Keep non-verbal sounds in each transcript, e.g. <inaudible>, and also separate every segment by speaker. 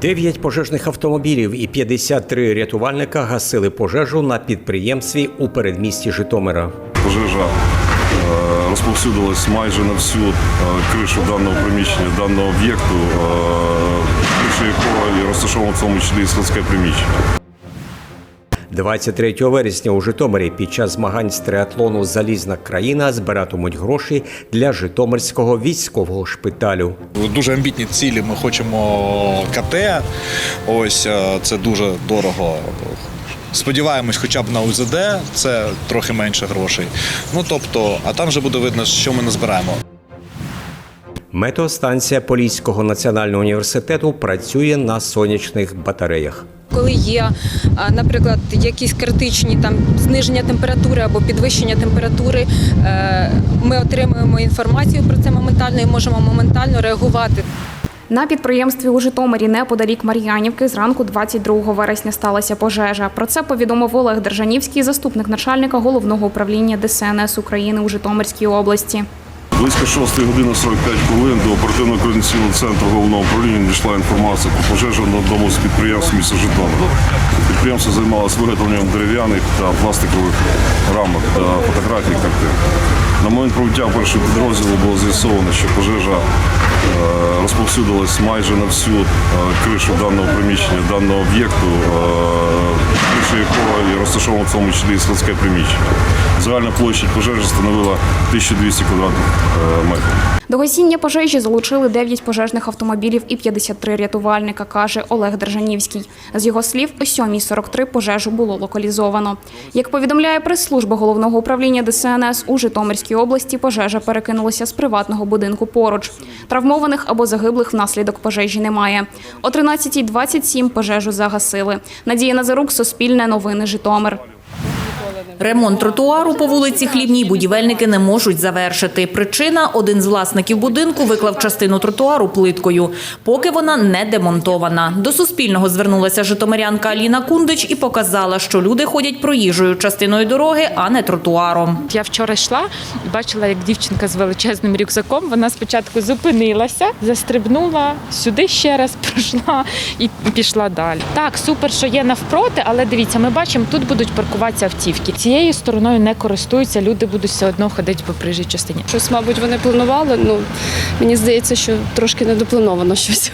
Speaker 1: Дев'ять пожежних автомобілів і 53 рятувальника гасили пожежу на підприємстві у передмісті Житомира.
Speaker 2: Пожежа е, розповсюдилась майже на всю е, кришу даного приміщення, даного об'єкту, е, якого розташовано в тому числі і складське приміщення.
Speaker 1: 23 вересня у Житомирі під час змагань з триатлону Залізна країна збиратимуть гроші для Житомирського військового шпиталю.
Speaker 3: Дуже амбітні цілі. Ми хочемо КТ. Ось е, це дуже дорого. Сподіваємось, хоча б на УЗД це трохи менше грошей. Ну тобто, а там вже буде видно, що ми назбираємо.
Speaker 1: Метеостанція Поліського національного університету працює на сонячних батареях.
Speaker 4: Коли є, наприклад, якісь критичні там зниження температури або підвищення температури, е, ми отримуємо інформацію про це моментально і можемо моментально реагувати.
Speaker 5: На підприємстві у Житомирі неподалік Мар'янівки зранку 22 вересня сталася пожежа. Про це повідомив Олег Держанівський, заступник начальника головного управління ДСНС України у Житомирській області.
Speaker 2: Близько 6 години 45 хвилин до оперативно координаційного центру головного управління надійшла інформація про пожежу на одному з підприємств міста Житомира. Підприємство займалося виготовленням дерев'яних та пластикових рамок та фотографій картин. На момент пробуття першого підрозділу було з'ясовано, що пожежа розповсюдилась майже на всю е, кришу даного приміщення, даного об'єкту, е, криша якого і розташовано в тому числі і складське приміщення. Загальна площа пожежі становила 1200 квадратних е, метрів.
Speaker 5: До гасіння пожежі залучили 9 пожежних автомобілів і 53 рятувальника, каже Олег Держанівський. З його слів, о 7.43 пожежу було локалізовано. Як повідомляє прес-служба головного управління ДСНС у Житомирській області, пожежа перекинулася з приватного будинку поруч. Травмованих або загиблих внаслідок пожежі немає. О 13.27 пожежу загасили. Надія Назарук, Суспільне новини, Житомир.
Speaker 6: Ремонт тротуару по вулиці Хлібній будівельники не можуть завершити. Причина – один з власників будинку виклав частину тротуару плиткою, поки вона не демонтована. До Суспільного звернулася житомирянка Аліна Кундич і показала, що люди ходять проїжджою частиною дороги, а не тротуаром.
Speaker 7: Я вчора йшла і бачила, як дівчинка з величезним рюкзаком. Вона спочатку зупинилася, застрибнула сюди ще раз, <laughs> пройшла і пішла далі. Так, супер, що є навпроти, але дивіться, ми бачимо, тут будуть паркуватися автівки. Цією стороною не користуються, люди будуть все одно ходити по проїжджій частині.
Speaker 8: Щось, мабуть, вони планували. Ну мені здається, що трошки недоплановано <laughs> щось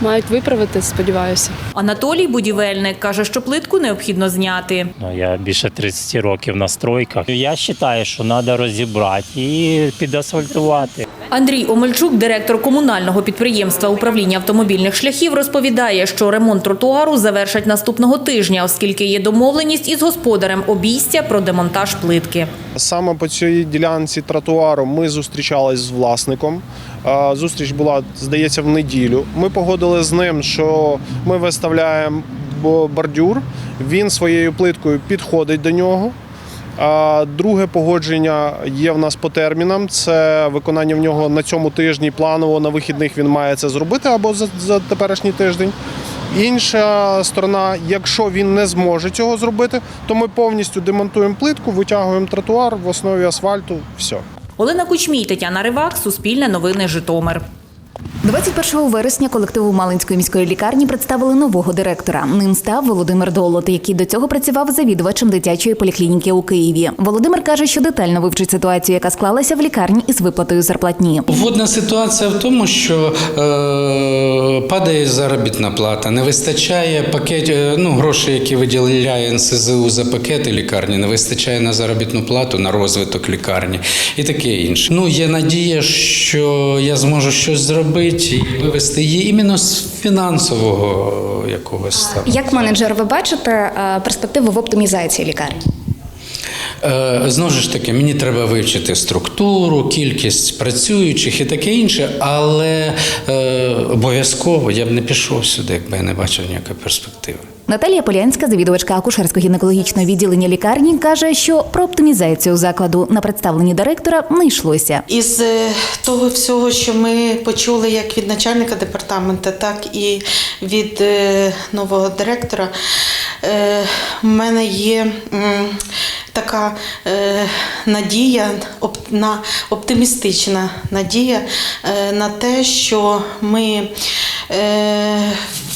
Speaker 8: мають виправити. Сподіваюся.
Speaker 6: Анатолій будівельник каже, що плитку необхідно зняти.
Speaker 9: Ну, я більше 30 років на стройках. Я вважаю, що треба розібрати і підасфальтувати.
Speaker 6: Андрій Омельчук, директор комунального підприємства управління автомобільних шляхів, розповідає, що ремонт тротуару завершать наступного тижня, оскільки є домовленість із господарем обійстя про демонтаж плитки.
Speaker 10: Саме по цій ділянці тротуару ми зустрічались з власником. Зустріч була, здається, в неділю. Ми погодили з ним, що ми виставляємо бордюр. Він своєю плиткою підходить до нього. Друге погодження є в нас по термінам. Це виконання в нього на цьому тижні. Планово на вихідних він має це зробити або за, за теперішній тиждень. Інша сторона, якщо він не зможе цього зробити, то ми повністю демонтуємо плитку, витягуємо тротуар в основі асфальту. Все.
Speaker 6: Олена Кучмій, Тетяна Ривак, Суспільне новини Житомир.
Speaker 11: 21 вересня колективу Малинської міської лікарні представили нового директора. Ним став Володимир Долот, який до цього працював завідувачем дитячої поліклініки у Києві. Володимир каже, що детально вивчить ситуацію, яка склалася в лікарні із виплатою зарплатні.
Speaker 12: Вводна ситуація в тому, що е, падає заробітна плата, не вистачає пакет, е, ну, грошей, які виділяє НСЗУ за пакети лікарні, не вистачає на заробітну плату, на розвиток лікарні і таке інше. Ну, є надія, що я зможу щось зробити і вивести її іменно з фінансового якогось стану.
Speaker 11: Як менеджер, ви бачите е, перспективу в оптимізації лікарні?
Speaker 12: Е, Знову ж таки, мені треба вивчити структуру, кількість працюючих і таке інше, але е, обов'язково я б не пішов сюди, якби я не бачив ніякої перспективи.
Speaker 11: Наталія Полянська, завідувачка акушерсько-гінекологічного відділення лікарні, каже, що про оптимізацію закладу на представленні директора не йшлося.
Speaker 13: Із е, того всього, що ми почули як від начальника департаменту, так і від е, нового директора, е, в мене є така надія, на оптимістична надія на те, що ми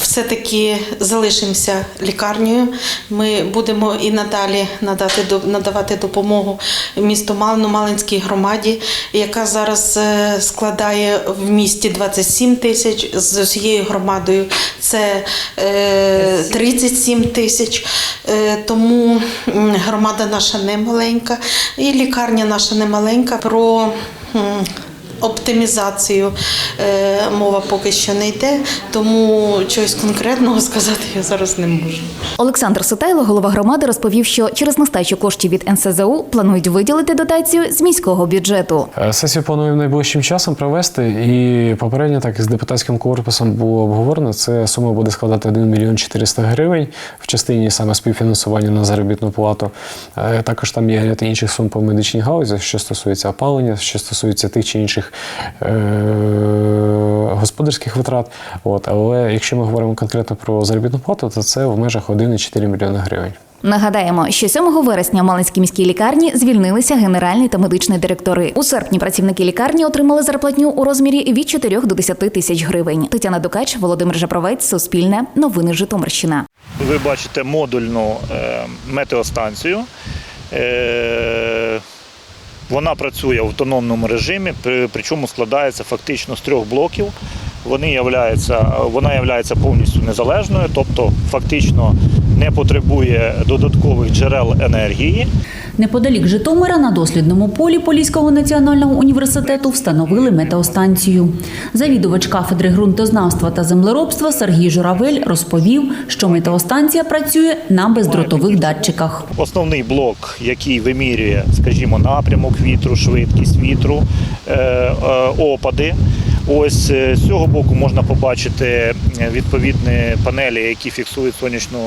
Speaker 13: все-таки залишимося лікарнею. Ми будемо і надалі надати надавати допомогу місту Малину, Малинській громаді, яка зараз е, складає в місті 27 тисяч з усією громадою. Це е, 37 тисяч. Е, Тому громада наша не маленька, і лікарня наша не маленька. Про оптимізацію е, мова поки що не йде, тому чогось конкретного <laughs> сказати я зараз не можу.
Speaker 11: Олександр Сотайло, голова громади, розповів, що через нестачу коштів від НСЗУ планують виділити дотацію з міського бюджету.
Speaker 14: Е, Сесію плануємо найближчим часом провести, і попередньо так з депутатським корпусом було обговорено. Це сума буде складати 1 мільйон 400 гривень в частині саме співфінансування на заробітну плату. Е, Також там є ряд інших сум по медичній галузі, що стосується опалення, що стосується тих чи інших е- господарських витрат. От, але якщо ми говоримо конкретно про заробітну плату, то це в межах 1,4 мільйона гривень.
Speaker 11: Нагадаємо, що 7 вересня в Малинській міській лікарні звільнилися генеральний та медичний директори. У серпні працівники лікарні отримали зарплатню у розмірі від 4 до 10 тисяч гривень. Тетяна Дукач, Володимир Жапровець, Суспільне, Новини Житомирщина.
Speaker 15: Ви бачите модульну е, метеостанцію. Вона працює в автономному режимі, причому складається фактично з трьох блоків. Вони являються, вона є повністю незалежною, тобто фактично не потребує додаткових джерел енергії.
Speaker 16: Неподалік Житомира на дослідному полі Поліського національного університету встановили метеостанцію. Завідувач кафедри ґрунтознавства та землеробства Сергій Журавель розповів, що метеостанція працює на бездротових датчиках.
Speaker 15: Основний блок, який вимірює, скажімо, напрямок вітру, швидкість вітру, е, е, опади. Ось е, з цього боку можна побачити відповідні панелі, які фіксують сонячну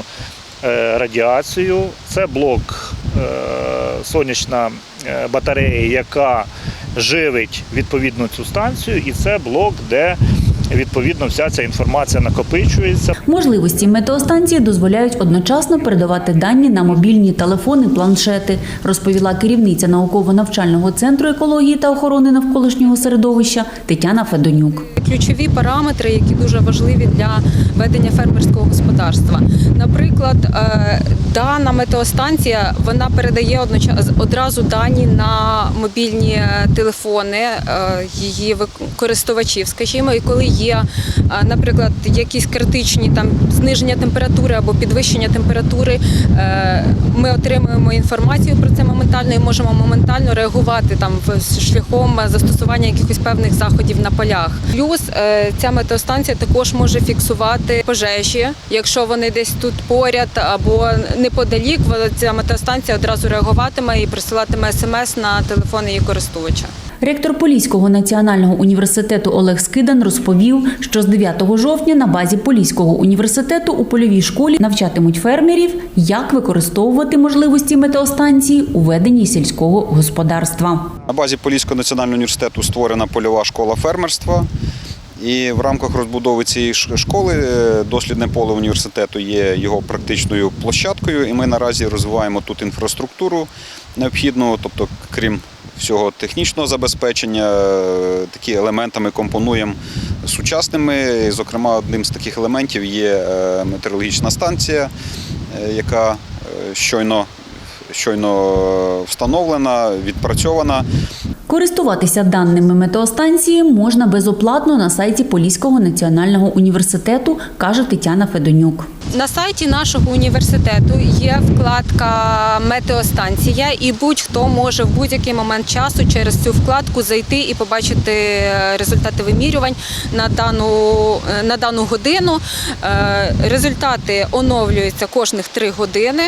Speaker 15: радіацію. Це блок сонячна е, батарея, яка живить відповідно цю станцію, і це блок, де відповідно вся ця інформація накопичується.
Speaker 16: Можливості метеостанції дозволяють одночасно передавати дані на мобільні телефони, планшети, розповіла керівниця науково-навчального центру екології та охорони навколишнього середовища Тетяна Федонюк.
Speaker 4: Ключові параметри, які дуже важливі для ведення фермерського господарства. Наприклад, е, дана метеостанція вона передає одразу дані на мобільні е, телефони е, її користувачів. Скажімо, і коли є, наприклад, якісь критичні там зниження температури або підвищення температури, ми отримуємо інформацію про це моментально і можемо моментально реагувати там шляхом застосування якихось певних заходів на полях. Плюс е, ця метеостанція також може фіксувати пожежі, якщо вони десь тут поряд або неподалік, ця метеостанція одразу реагуватиме і присилатиме смс на телефон її користувача.
Speaker 16: Ректор Поліського національного університету Олег Скидан розповів, що з 9 жовтня на базі Поліського університету у польовій школі навчатимуть фермерів, як використовувати можливості метеостанції у веденні сільського господарства.
Speaker 1: На базі Поліського національного університету створена польова школа фермерства. І в рамках розбудови цієї школи е, дослідне поле університету є його практичною площадкою. І ми наразі розвиваємо тут інфраструктуру необхідну, тобто, крім всього технічного забезпечення, е, такі елементи ми компонуємо сучасними. Зокрема, одним з таких елементів є е, метеорологічна станція, е, яка щойно, щойно встановлена, відпрацьована.
Speaker 16: Користуватися даними метеостанції можна безоплатно на сайті Поліського національного університету, каже Тетяна Федонюк.
Speaker 4: На сайті нашого університету є вкладка Метеостанція, і будь-хто може в будь-який момент часу через цю вкладку зайти і побачити е, результати вимірювань на дану, е, на дану годину. Е, Результати оновлюються кожних три години.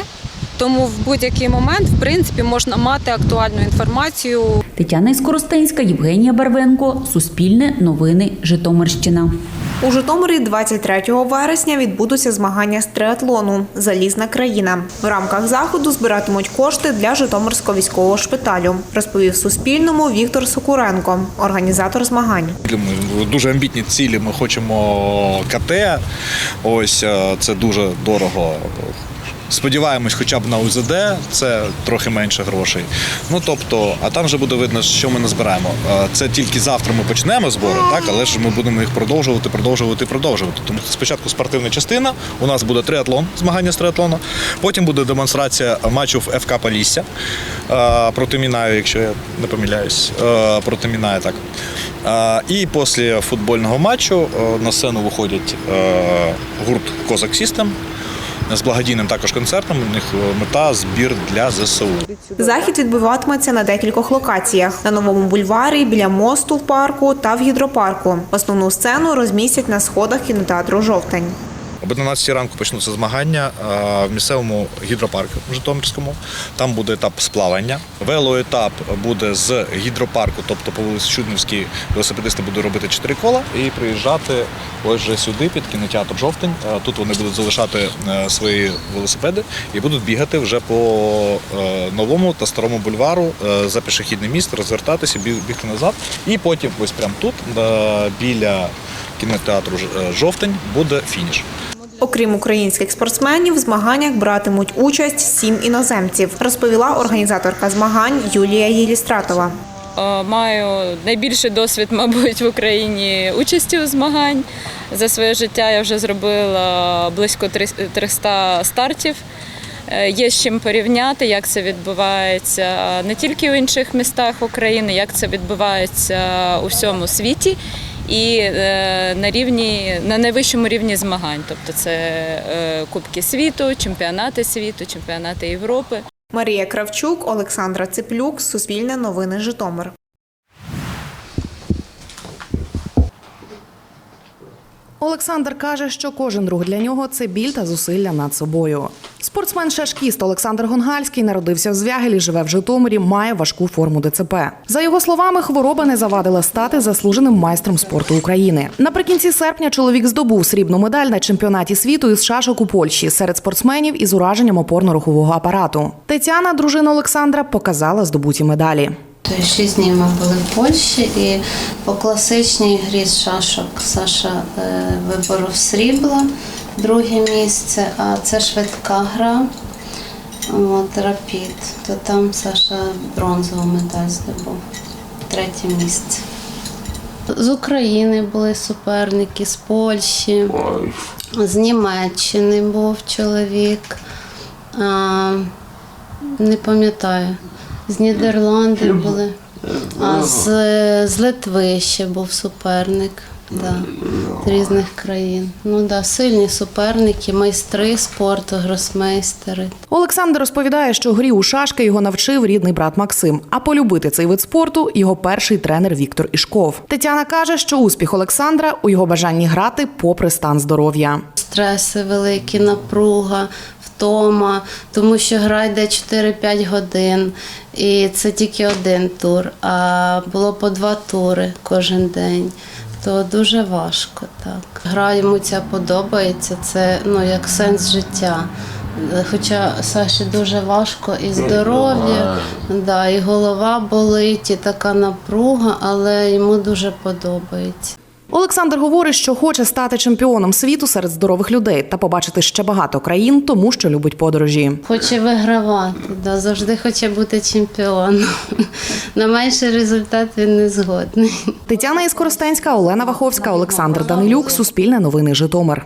Speaker 4: Тому в будь-який момент, в принципі, можна мати актуальну інформацію
Speaker 16: Тетяна Іскоростенська, Євгенія Барвенко, Суспільне, Новини, Житомирщина.
Speaker 17: У Житомирі 23 вересня відбудуться змагання з триатлону Залізна країна. В рамках заходу збиратимуть кошти для Житомирського військового шпиталю, розповів Суспільному Віктор Сокуренко, організатор змагань.
Speaker 3: Ми дуже амбітні цілі. Ми хочемо КТ. Ось е, це дуже дорого. Сподіваємось, хоча б на УЗД це трохи менше грошей. Ну тобто, а там вже буде видно, що ми назбираємо. Е, Це тільки завтра ми почнемо збори, так але ж ми будемо їх продовжувати, продовжувати, продовжувати. Тому спочатку спортивна частина. У нас буде триатлон, змагання з триатлону. Потім буде демонстрація матчу в ФК Полісся е, проти Мінаю, якщо я не помиляюсь, е, проти Мінаю, так. І після футбольного матчу на сцену виходять гурт Козак Сістем з благодійним також концертом. У них е, мета збір для ЗСУ.
Speaker 17: Захід відбуватиметься на декількох локаціях: на новому бульварі, біля мосту в парку та в гідропарку. Основну сцену розмістять на сходах кінотеатру Жовтень.
Speaker 3: Об 11 ранку почнуться змагання е, в місцевому гідропарку Житомирському. Там буде етап сплавання. Велоетап буде з гідропарку, тобто по вулиці Чуднівській велосипедисти будуть робити 4 кола і приїжджати ось же сюди під кінотеатр Жовтень. Е, Тут вони будуть залишати е, свої велосипеди і будуть бігати вже по новому та старому бульвару за пішохідний міст, розвертатися, бігти назад. І потім ось прямо тут, біля кінотеатру Жовтень, буде фініш.
Speaker 17: Окрім українських спортсменів, в змаганнях братимуть участь сім іноземців, розповіла організаторка змагань Юлія Єлістратова.
Speaker 18: Е, Маю найбільший досвід, <laughs> мабуть, в Україні участі у змагань. За своє життя я вже зробила близько 300 стартів. Е, Є з чим порівняти, як це відбувається не тільки в інших містах України, як це відбувається у всьому світі і е, на рівні на найвищому рівні змагань. Тобто це е, Кубки світу, чемпіонати світу, чемпіонати Європи.
Speaker 17: Марія Кравчук, Олександра Циплюк, Суспільне новини Житомир.
Speaker 19: Олександр каже, що кожен рух для нього це біль та зусилля над собою. Спортсмен-шашкіст Олександр Гонгальський народився в Звягелі, живе в Житомирі, має важку форму ДЦП. За його словами, хвороба не завадила стати заслуженим майстром спорту України. Наприкінці серпня чоловік здобув срібну медаль на чемпіонаті світу із шашок у Польщі серед спортсменів із ураженням опорно-рухового апарату. Тетяна, дружина Олександра, показала здобуті медалі.
Speaker 20: То шість днів ми були в Польщі і по класичній грі з шашок Саша е, виборов срібло, друге місце, а це швидка гра. От, рапід, то там Саша бронзову медаль здобув, третє місце. З України були суперники, з Польщі, з Німеччини був чоловік. А, не пам'ятаю. З Нідерландів були. А з, з Литви ще був суперник. Да, з різних країн. Ну да, сильні суперники, майстри спорту, гросмейстери.
Speaker 19: Олександр розповідає, що грі у шашки його навчив рідний брат Максим. А полюбити цей вид спорту його перший тренер Віктор Ішков. Тетяна каже, що успіх Олександра у його бажанні грати попри стан здоров'я.
Speaker 20: Стреси великі, напруга, втома, тому що гра йде 4-5 годин, і це тільки один тур, а було по два тури кожен день. То дуже важко так. Гра йому ця подобається, це ну як сенс життя. Хоча Саші дуже важко і здоров'я, да, і голова болить, і така напруга, але йому дуже подобається.
Speaker 19: Олександр говорить, що хоче стати чемпіоном світу серед здорових людей та побачити ще багато країн, тому що любить подорожі.
Speaker 20: Хоче вигравати, да, завжди хоче бути чемпіоном. <laughs> На менший результат він не згодний.
Speaker 19: Тетяна Іскоростенська, Олена Ваховська, Олександр Данилюк, Суспільне новини Житомир.